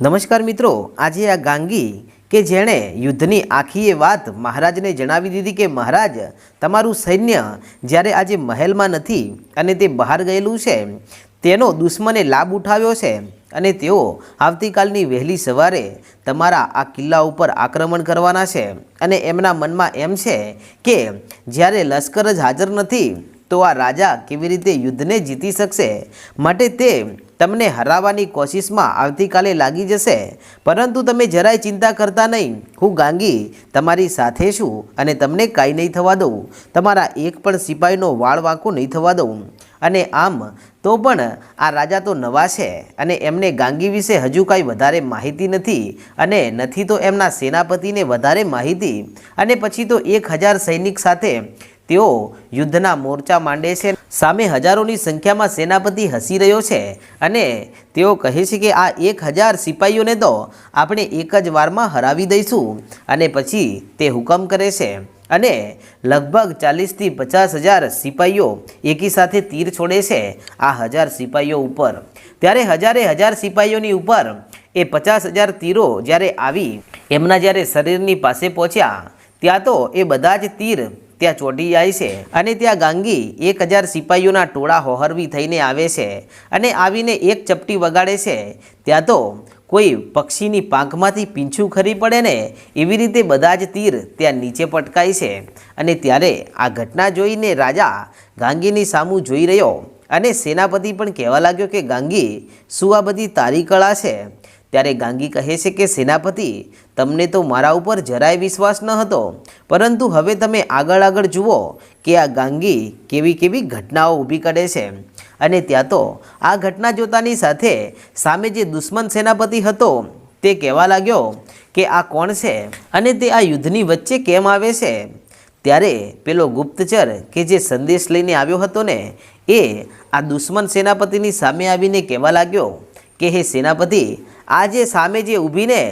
નમસ્કાર મિત્રો, આજે આ ગાંગી કે જેણે યુદ્ધની આખી એ વાત મહારાજને જણાવી દીધી કે મહારાજ, તમારું સૈન્ય જ્યારે આજે મહેલમાં નથી અને તે બહાર ગયેલું છે, તેનો દુશ્મને લાભ ઉઠાવ્યો છે અને તેઓ આવતીકાલની વહેલી સવારે તમારા આ કિલ્લા ઉપર આક્રમણ કરવાના છે. અને એમના મનમાં એમ છે કે જ્યારે લશ્કર જ હાજર નથી તો આ રાજા કેવી રીતે યુદ્ધને જીતી શકશે? માટે તે તમને હરાવવાની કોશિશમાં આવતીકાલે લાગી જશે. પરંતુ તમે જરાય ચિંતા કરતા નહીં. હું ગાંગી, તમારી સાથે છું અને તમને કાંઈ નહીં થવા દઉં. તમારા એક પણ સિપાહીનો વાળ વાંકો નહીં થવા દઉં. અને આમ, તો પણ આ રાજા તો નવા છે અને એમને ગાંગી વિશે હજુ કાંઈ વધારે માહિતી નથી અને નથી તો એમના સેનાપતિને વધારે માહિતી. અને પછી તો એક હજાર સૈનિક સાથે તેઓ યુદ્ધના મોરચા માંડે છે. સામે હજારોની સંખ્યામાં સેનાપતિ હસી રહ્યો છે અને તેઓ કહે છે કે આ એક હજાર સિપાહીઓને તો આપણે એક જ વારમાં હરાવી દઈશું અને પછી તે હુકમ કરે છે. અને લગભગ ચાલીસથી પચાસ હજાર સિપાહીઓ એકી સાથે તીર છોડે છે આ હજાર સિપાહીઓ ઉપર. ત્યારે હજારે હજાર સિપાહીઓની ઉપર એ પચાસ હજાર તીરો જ્યારે આવી એમના જ્યારે શરીરની પાસે પહોંચ્યા, ત્યાં તો એ બધા જ તીર ત્યાં ચોંટી જાય છે અને ત્યાં ગાંગી એક હજાર સિપાહીઓના ટોળા હોહરવી થઈને આવે છે અને આવીને એક ચપટી વગાડે છે. ત્યાં તો કોઈ પક્ષીની પાંખમાંથી પીંછું ખરી પડે ને એવી રીતે બધા જ તીર ત્યાં નીચે પટકાય છે. અને ત્યારે આ ઘટના જોઈને રાજા ગાંગીની સામું જોઈ રહ્યો અને સેનાપતિ પણ કહેવા લાગ્યો કે ગાંગી, શું આ બધી તારી કળા છે? ત્યારે ગાંગી કહે છે કે, સેનાપતિ, તમને તો મારા ઉપર જરાય વિશ્વાસ ન હતો. પરંતુ હવે તમે આગળ આગળ જુઓ કે આ ગાંગી કેવી કેવી ઘટનાઓ ઊભી કરે છે. અને ત્યાં તો આ ઘટના જોતાની સાથે સામે જે દુશ્મન સેનાપતિ હતો, તે કહેવા લાગ્યો કે, આ કોણ છે? અને તે આ યુદ્ધની વચ્ચે કેમ આવે છે? ત્યારે પેલો ગુપ્તચર કે જે સંદેશ લઈને આવ્યો હતો ને, એ આ દુશ્મન સેનાપતિની સામે આવીને કહેવા લાગ્યો કે, હે સેનાપતિ આ જે સામે જે ઊભીને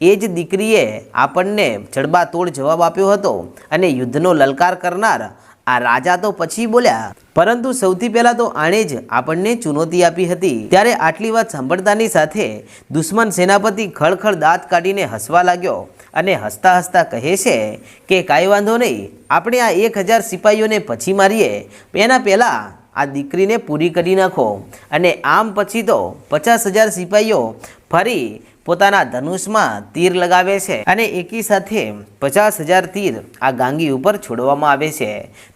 એ જ દીકરીએ આપણને જડબાતોડ જવાબ આપ્યો હતો અને યુદ્ધનો લલકાર કરનાર આ રાજા તો પછી બોલ્યા, પરંતુ સૌથી પહેલાં તો આણે જ આપણને ચુનૌતી આપી હતી. ત્યારે આટલી વાત સાંભળતાની સાથે દુશ્મન સેનાપતિ ખળખળ દાંત કાઢીને હસવા લાગ્યો અને હસતા હસતા કહે છે કે, કાંઈ વાંધો નહીં, આપણે આ એક હજાર સિપાહીઓને પછી મારીએ. એના પહેલાં આ દીકરીને પૂરી કરી નાખો. અને આમ પછી તો પચાસ હજાર સિપાહીઓ ફરી પોતાના ધનુષમાં તીર લગાવે છે અને એકી સાથે પચાસ હજાર તીર આ ગાંગી ઉપર છોડવામાં આવે છે.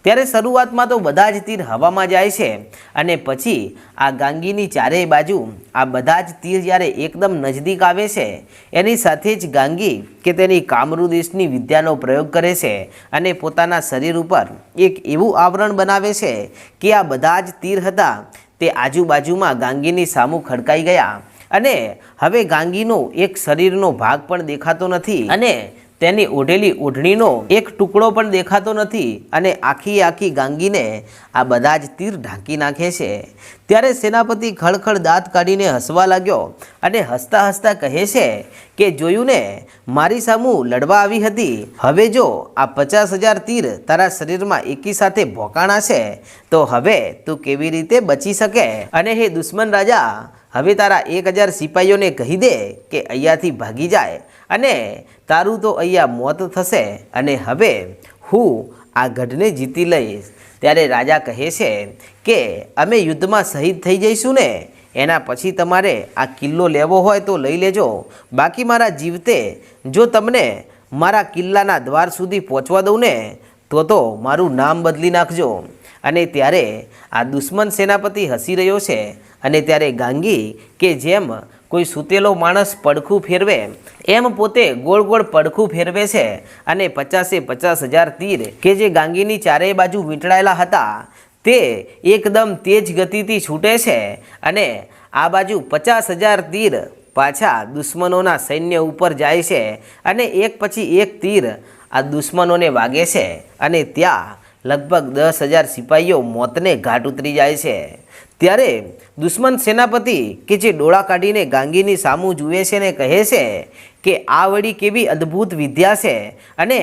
ત્યારે શરૂઆતમાં તો બધા જ તીર હવામાં જાય છે અને પછી આ ગાંગીની ચારેય બાજુ આ બધા જ તીર જ્યારે એકદમ નજદીક આવે છે, એની સાથે જ ગાંગી કે તેની કામરૂ દેશની વિદ્યાનો પ્રયોગ કરે છે અને પોતાના શરીર ઉપર એક એવું આવરણ બનાવે છે કે આ બધા જ તીર હતા તે આજુબાજુમાં ગાંગીની સામું ખડકાઈ ગયા. અને હવે ગાંગીનો એક શરીરનો ભાગ પણ દેખાતો નથી અને તેની ઓઢેલી ઓઢણીનો એક ટુકડો પણ દેખાતો નથી અને આખી આખી ગાંગીને આ બધા જ તીર ઢાંકી નાખે છે. ત્યારે સેનાપતિ ખળખળ દાંત કાઢીને હસવા લાગ્યો અને હસતા હસતા કહે છે કે જોયું ને મારી સામું લડવા આવી હતી. હવે જો આ પચાસ હજાર તીર તારા શરીરમાં એકી સાથે ભોકાણા છે, તો હવે તું કેવી રીતે બચી શકે? અને હે દુશ્મન રાજા હવે તારા એક હજાર સિપાહીઓને કહી દે કે અહીંયાથી ભાગી જાય અને તારું તો અહીંયા મોત થશે અને હવે હું આ ગઢને જીતી લઈશ. ત્યારે રાજા કહે છે કે, અમે યુદ્ધમાં શહીદ થઈ જઈશું ને, એના પછી તમારે આ કિલ્લો લેવો હોય તો લઈ લેજો. બાકી મારા જીવતે, જો તમને મારા કિલ્લાના દ્વાર સુધી પહોંચવા દઉં ને, તો તો મારું નામ બદલી નાખજો. અને ત્યારે આ દુશ્મન સેનાપતિ હસી રહ્યો છે. અને ત્યારે ગાંગી કે જેમ કોઈ સૂતેલો માણસ પડખું ફેરવે, એમ પોતે ગોળ ગોળ પડખું ફેરવે છે. અને પચાસે પચાસ હજાર તીર કે જે ગાંગીની ચારેય બાજુ વીંટળાયેલા હતા, તે એકદમ તેજ ગતિથી છૂટે છે. અને આ બાજુ પચાસ હજાર તીર પાછા દુશ્મનોના સૈન્ય ઉપર જાય છે અને એક પછી એક તીર આ દુશ્મનોને વાગે છે. અને ત્યાં લગભગ દસ હજાર સિપાહીઓ મોતને ઘાટ ઉતરી જાય છે. ત્યારે દુશ્મન સેનાપતિ કે જે ડોળા કાઢીને ગાંગીની સામું જુએ છે ને કહે છે કે આ વળી કેવી અદ્ભુત વિદ્યા છે અને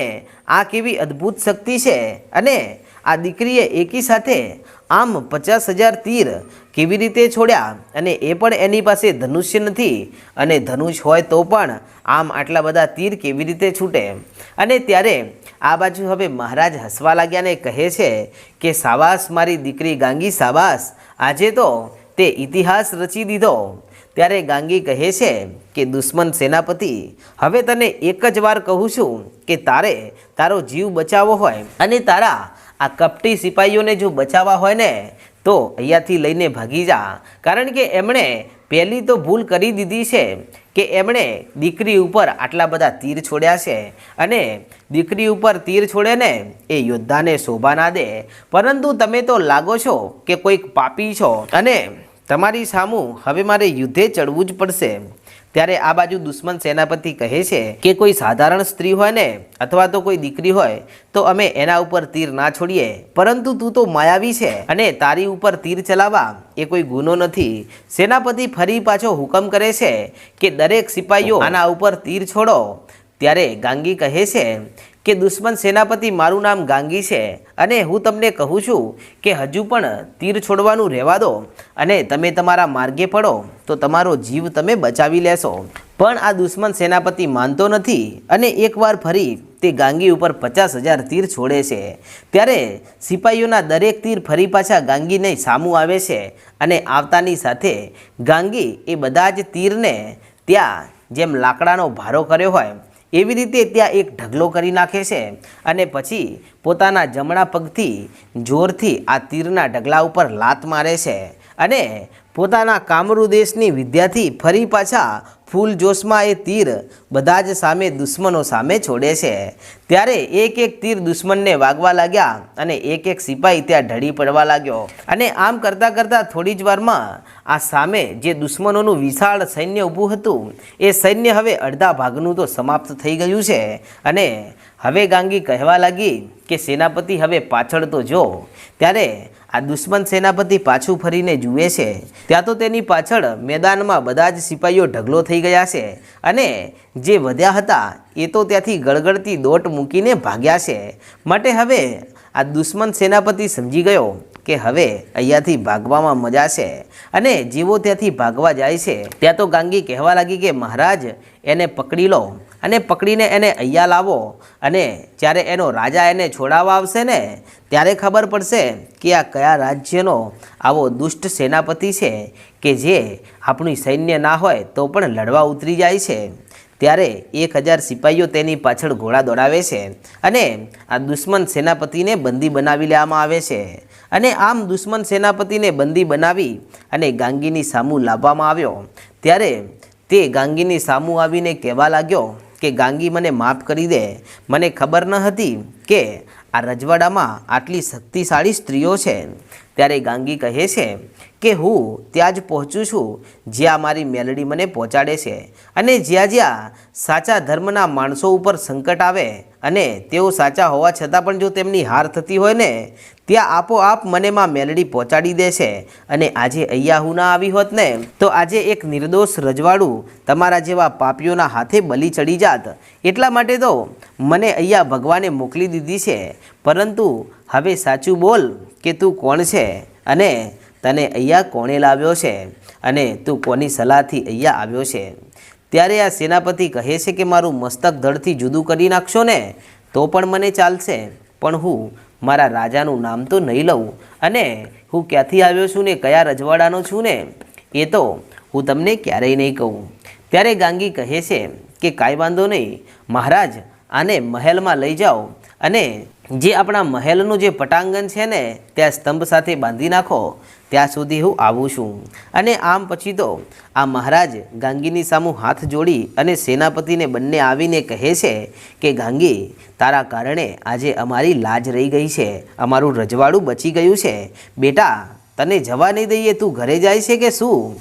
આ કેવી અદ્ભુત શક્તિ છે અને આ દીકરીએ એકી સાથે આમ પચાસ હજાર તીર કેવી રીતે છોડ્યા? અને એ પણ એની પાસે ધનુષ્ય નથી. અને ધનુષ હોય તો પણ આમ આટલા બધા તીર કેવી રીતે છૂટે? અને ત્યારે આ બાજુ હવે મહારાજ હસવા લાગ્યા ને કહે છે કે સાવાસ મારી દીકરી ગાંગી સાવાસ આજે તો તે ઇતિહાસ રચી દીધો. ત્યારે ગાંગી કહે છે કે, દુશ્મન સેનાપતિ, હવે તને એક જ વાર કહું છું કે તારે તારો જીવ બચાવવો હોય અને તારા આ કપટી સિપાહીઓને જો બચાવવા હોય ને, તો અહીંયાથી લઈને ભાગી જા. કારણ કે એમણે પહેલી તો ભૂલ કરી દીધી છે કે એમણે દીકરી ઉપર આટલા બધા તીર છોડ્યા છે અને દીકરી ઉપર તીર છોડે ને એ યોદ્ધાને શોભા ના દે. પરંતુ તમે તો લાગો છો કે કોઈક પાપી છો અને તમારી સામું હવે મારે યુદ્ધે ચડવું જ પડશે. ત્યારે આ બાજુ દુશ્મન સેનાપતિ કહે છે કે કોઈ સાધારણ સ્ત્રી હોય ને અથવા તો કોઈ દીકરી હોય, તો અમે એના ઉપર તીર ના છોડીએ. પરંતુ તું તો માયાવી છે અને તારી ઉપર તીર ચલાવવા એ કોઈ ગુનો નથી. સેનાપતિ ફરી પાછો હુકમ કરે છે કે દરેક સિપાહીઓ આના ઉપર તીર છોડો. ત્યારે ગાંગી કહે છે કે દુશ્મન સેનાપતિ મારું નામ ગાંગી છે અને હું તમને કહું છું કે હજુ પણ તીર છોડવાનું રહેવા દો અને તમે તમારા માર્ગે પડો, તો તમારો જીવ તમે બચાવી લેશો. પણ આ દુશ્મન સેનાપતિ માનતો નથી અને એકવાર ફરી તે ગાંગી ઉપર પચાસ હજાર તીર છોડે છે. ત્યારે સિપાહીઓના દરેક તીર ફરી પાછા ગાંગીને સામું આવે છે અને આવતાની સાથે ગાંગી એ બધા જ તીરને ત્યાં જેમ લાકડાનો ભારો કર્યો હોય એવી રીતે ત્યાં એક ઢગલો કરી નાખે છે અને પછી પોતાના જમણા પગથી જોરથી આ તીરના ઢગલા ઉપર લાત મારે છે અને પોતાના કામરૂ દેશની વિદ્યાથી ફરી પાછા ફૂલ જોશમાં એ તીર બધા જ સામે દુશ્મનો સામે છોડે છે. ત્યારે એક એક તીર દુશ્મનને વાગવા લાગ્યા અને એક એક સિપાહી ત્યાં ઢળી પડવા લાગ્યો. અને આમ કરતાં કરતાં થોડી જ વારમાં આ સામે જે દુશ્મનોનું વિશાળ સૈન્ય ઊભું હતું, એ સૈન્ય હવે અડધા ભાગનું તો સમાપ્ત થઈ ગયું છે. અને હવે ગાંગી કહેવા લાગી કે સેનાપતિ હવે પાછળ તો જો. ત્યારે આ દુશ્મન સેનાપતિ પાછું ફરીને જુએ છે. ત્યાં તો તેની પાછળ મેદાનમાં બધા જ સિપાહીઓ ઢગલો થઈ ગયા છે. અને જે વધ્યા હતા, એ તો ત્યાંથી ગળગળતી દોટ મૂકીને ભાગ્યા છે. માટે હવે આ દુશ્મન સેનાપતિ સમજી ગયો કે હવે અહીંયાથી ભાગવામાં મજા છે અને જેવો ત્યાંથી ભાગવા જાય છે, ત્યાં તો ગાંગી કહેવા લાગી કે મહારાજ, એને પકડી લો અને પકડીને એને અહીંયા લાવો અને જ્યારે એનો રાજા એને છોડાવવા આવશે ને, ત્યારે ખબર પડશે કે આ કયા રાજ્યનો આવો દુષ્ટ સેનાપતિ છે કે જે આપણી સૈન્ય ના હોય તો પણ લડવા ઉતરી જાય છે. ત્યારે એક હજાર સિપાહીઓ તેની પાછળ ઘોડા દોડાવે છે અને આ દુશ્મન સેનાપતિને બંદી બનાવી લેવામાં આવે છે. અને આમ દુશ્મન સેનાપતિને બંદી બનાવી અને ગાંગીની સામું લાવવામાં આવ્યો. ત્યારે તે ગાંગીની સામું આવીને કહેવા લાગ્યો કે, ગાંગી, મને માફ કરી દે. મને ખબર ન હતી કે આ રજવાડામાં આટલી શક્તિશાળી સ્ત્રીઓ છે. ત્યારે ગાંગી કહે છે કે હું ત્યાં જ પહોંચું છું, જ્યાં મારી મેલડી મને પહોંચાડે છે અને જ્યાં જ્યાં સાચા ધર્મના માણસો ઉપર સંકટ આવે અને તેઓ સાચા હોવા છતાં પણ જો તેમની હાર થતી હોય ને, ત્યાં આપોઆપ મને માં મેલડી પહોંચાડી દે છે અને આજે અહીંયા હું ના આવી હોત ને, તો આજે એક નિર્દોષ રજવાડું તમારા જેવા પાપીઓના હાથે બલી ચડી જાત. એટલા માટે તો મને અહીંયા ભગવાને મોકલી દીધી છે. પરંતુ હવે સાચું બોલ કે તું કોણ છે? અને તને અહીંયા કોણે લાવ્યો છે? અને તું કોની સલાહથી અહીંયા આવ્યો છે? ત્યારે આ સેનાપતિ કહે છે કે મારું મસ્તક ધડથી જુદું કરી નાખશો ને, તો પણ મને ચાલશે. પણ હું મારા રાજાનું નામ તો નહીં લઉં. અને હું ક્યાંથી આવ્યો છું ને કયા રજવાડાનો છું ને, એ તો હું તમને ક્યારેય નહીં કહું. ત્યારે ગાંગી કહે છે કે કાંઈ વાંધો નહીં, મહારાજ, આને મહેલમાં લઈ જાઓ. અને જે આપણા મહેલનું જે પટાંગણ છે ને, ત્યાં સ્તંભ સાથે બાંધી નાખો, ત્યાં સુધી હું આવું છું. અને આમ પછી તો આ મહારાજ ગાંગીની સામું હાથ જોડી અને સેનાપતિને બંને આવીને કહે છે કે, ગાંગી, તારા કારણે આજે અમારી લાજ રહી ગઈ છે. અમારું રજવાડું બચી ગયું છે. બેટા, તને જવા નહીં દઈએ, તું ઘરે જાય છે કે શું?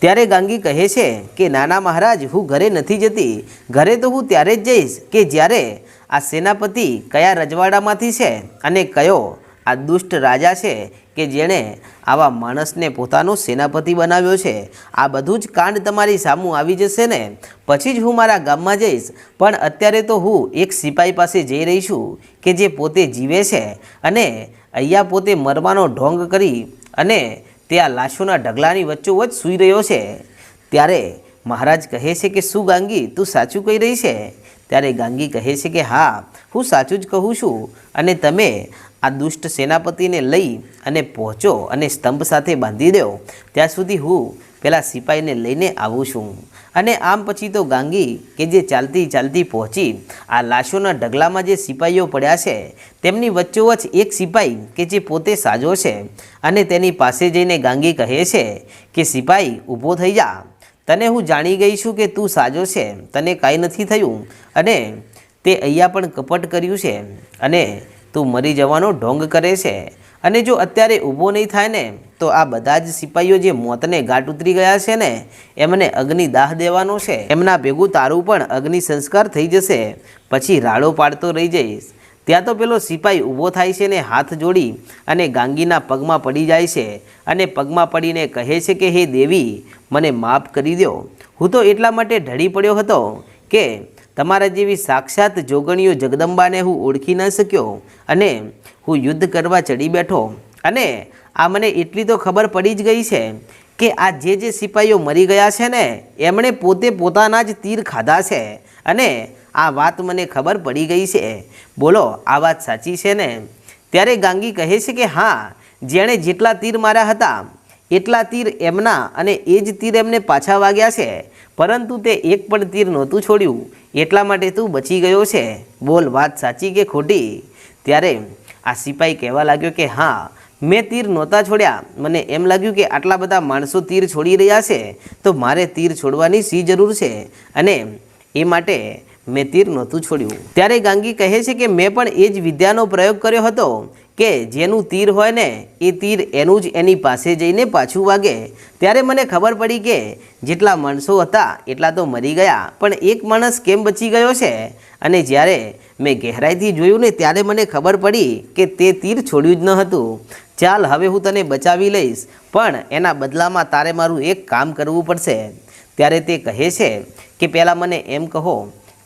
ત્યારે ગાંગી કહે છે કે, નાના મહારાજ, હું ઘરે નથી જતી. ઘરે તો હું ત્યારે જ જઈશ કે જ્યારે આ સેનાપતિ કયા રજવાડામાંથી છે અને કયો આ દુષ્ટ રાજા છે કે જેણે આવા માણસને પોતાનો સેનાપતિ બનાવ્યો છે? આ બધું જ કાંડ તમારી સામું આવી જશે ને? પછી જ હું મારા ગામમાં જઈશ. પણ અત્યારે તો હું એક સિપાઈ પાસે જઈ રહી છું કે જે પોતે જીવે છે અને અહીંયા પોતે મરવાનો ઢોંગ કરી અને તે આ લાશોના ઢગલાની વચ્ચોવચ સૂઈ રહ્યો છે. ત્યારે મહારાજ કહે છે કે, શું ગાંગી, તું સાચું કહી રહી છે? ત્યારે ગાંગી કહે છે કે, હા, હું સાચું જ કહું છું અને તમે આ દુષ્ટ સેનાપતિને લઈ અને પહોંચો અને સ્તંભ સાથે બાંધી દો. ત્યાં સુધી હું પેલા સિપાહીને લઈને આવું છું. અને આમ પછી તો ગાંગી કે જે ચાલતી ચાલતી પહોંચી, આ લાશોના ઢગલામાં જે સિપાહીઓ પડ્યા છે, તેમની વચ્ચોવચ્ચ એક સિપાહી કે જે પોતે સાજો છે. અને તેની પાસે જઈને ગાંગી કહે છે કે સિપાહી ઊભો થઈ જા. તને હું જાણી ગઈ છું કે તું સાજો છે. તને કાંઈ નથી થયું. અને તે અહીંયા પણ કપટ કર્યું છે. અને તું મરી જવાનો ઢોંગ કરે છે. અને જો અત્યારે ઊભો નહીં થાય ને, તો આ બધા જ સિપાહીઓ જે મોતને ઘાટ ઉતરી ગયા છે ને, એમને અગ્નિ દાહ દેવાનો છે. એમના ભેગું તારું પણ અગ્નિ સંસ્કાર થઈ જશે. પછી રાડો પાડતો રહી જઈશ. ત્યાં તો પેલો સિપાઈ ઊભો થાય છે ને હાથ જોડી અને ગાંગીના પગમાં પડી જાય છે અને પગમાં પડીને કહે છે કે, હે દેવી, મને માફ કરી દો હું તો એટલા માટે ઢળી પડ્યો હતો કે તમારા જેવી સાક્ષાત જોગણીઓ જગદંબાને હું ઓળખી ન શક્યો અને હું યુદ્ધ કરવા ચડી બેઠો. અને આ મને એટલી તો ખબર પડી જ ગઈ છે કે આ જે જે સિપાહીઓ મરી ગયા છે ને, એમણે પોતે પોતાના જ તીર ખાધા છે અને આ વાત મને ખબર પડી ગઈ છે. બોલો, આ વાત સાચી છે ને? ત્યારે ગાંગી કહે છે કે, હા, જેણે જેટલા તીર માર્યા હતા, એટલા તીર એમના અને એ જ તીર એમને પાછા વાગ્યા છે. પરંતુ તે એક પણ તીર નહોતું છોડ્યું. એટલા માટે તું બચી ગયો છે. બોલ, વાત સાચી કે ખોટી? ત્યારે આ સિપાઈ કહેવા લાગ્યો કે, હા, મેં તીર નહોતા છોડ્યા. મને એમ લાગ્યું કે, આટલા બધા માણસો તીર છોડી રહ્યા છે, તો મારે તીર છોડવાની સી જરૂર છે? અને એ માટે મેં તીર નહોતું છોડ્યું. ત્યારે ગાંગી કહે છે કે મેં પણ એ જ વિદ્યાનો પ્રયોગ કર્યો હતો કે જેનું તીર હોય ને, એ તીર એનું જ એની પાસે જઈને પાછું વાગે. ત્યારે મને ખબર પડી કે જેટલા માણસો હતા એટલા તો મરી ગયા, પણ એક માણસ કેમ બચી ગયો છે? અને જ્યારે મેં ગહેરાઈથી જોયું ને, ત્યારે મને ખબર પડી કે તે તીર છોડ્યું જ ન હતું. ચાલ, હવે હું તને બચાવી લઈશ, પણ એના બદલામાં તારે મારું એક કામ કરવું પડશે. ત્યારે તે કહે છે કે, પહેલાં મને એમ કહો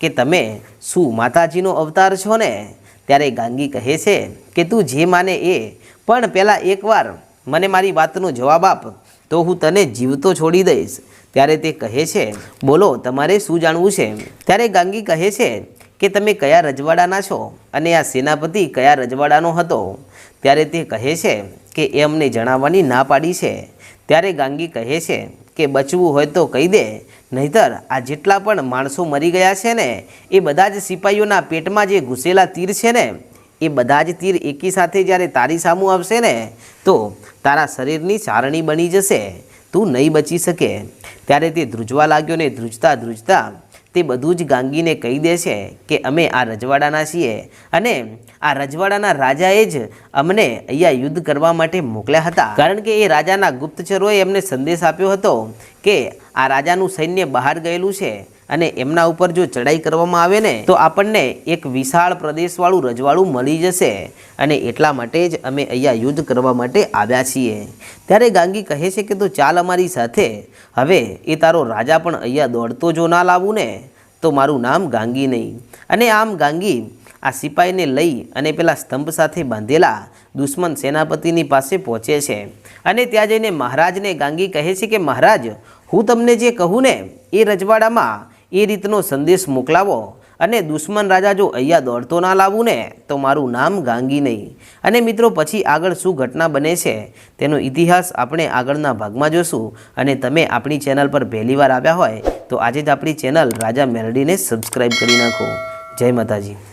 કે તમે શું માતાજીનો અવતાર છો ને? ત્યારે ગાંગી કહે છે કે તું જે માને એ. પણ પહેલાં એકવાર મને મારી વાતનો જવાબ આપ, તો હું તને જીવતો છોડી દઈશ. ત્યારે તે કહે છે, બોલો, તમારે શું જાણવું છે? ત્યારે ગાંગી કહે છે કે તમે કયા રજવાડાના છો અને આ સેનાપતિ કયા રજવાડાનો હતો? ત્યારે તે કહે છે કે એ અમને જણાવવાની ના પાડી છે. ત્યારે ગાંગી કહે છે કે બચવું હોય તો કહી દે નહીતર આ જેટલા પણ માણસો મરી ગયા છે ને, એ બધા જ સિપાહીઓના પેટમાં જે ઘૂસેલા તીર છે ને, એ બધા જ તીર એકી સાથે જ્યારે તારી સામું આવશે ને, તો તારા શરીરની ચારણી બની જશે. તું નહીં બચી શકે. ત્યારે તે ધ્રુજવા લાગ્યો ને ધ્રુજતા ધ્રુજતા તે બધું જ ગાંગીને કહી દે છે કે અમે આ રજવાડાના છીએ અને આ રજવાડાના રાજાએ જ અમને અહીંયા યુદ્ધ કરવા માટે મોકલ્યા હતા. કારણ કે એ રાજાના ગુપ્તચરોએ એમને સંદેશ આપ્યો હતો કે આ રાજાનું સૈન્ય બહાર ગયેલું છે. અને એમના ઉપર જો ચડાઈ કરવામાં આવે ને, તો આપણને એક વિશાળ પ્રદેશવાળું રજવાડું મળી જશે. અને એટલા માટે જ અમે અહીંયા યુદ્ધ કરવા માટે આવ્યા છીએ. ત્યારે ગાંગી કહે છે કે, તો ચાલ અમારી સાથે. હવે એ તારો રાજા પણ અહીંયા દોડતો જો ના લાવું ને, તો મારું નામ ગાંગી નહીં. અને આમ ગાંગી આ સિપાહીને લઈ અને પેલા સ્તંભ સાથે બાંધેલા દુશ્મન સેનાપતિની પાસે પહોંચે છે. અને ત્યાં જઈને મહારાજને ગાંગી કહે છે કે, મહારાજ, હું તમને જે કહું ને, એ રજવાડામાં એ રીતનો સંદેશ મોકલાવો અને દુશ્મન રાજા જો અહીંયા દોડતો ના લાવું ને, તો મારું નામ ગાંગી નહીં. અને મિત્રો, પછી આગળ શું ઘટના બને છે, તેનો ઇતિહાસ આપણે આગળના ભાગમાં જોશું. અને તમે આપણી ચેનલ પર પહેલીવાર આવ્યા હોય, તો આજે જ આપણી ચેનલ રાજા મેલડીને સબસ્ક્રાઈબ કરી નાખો. જય માતાજી.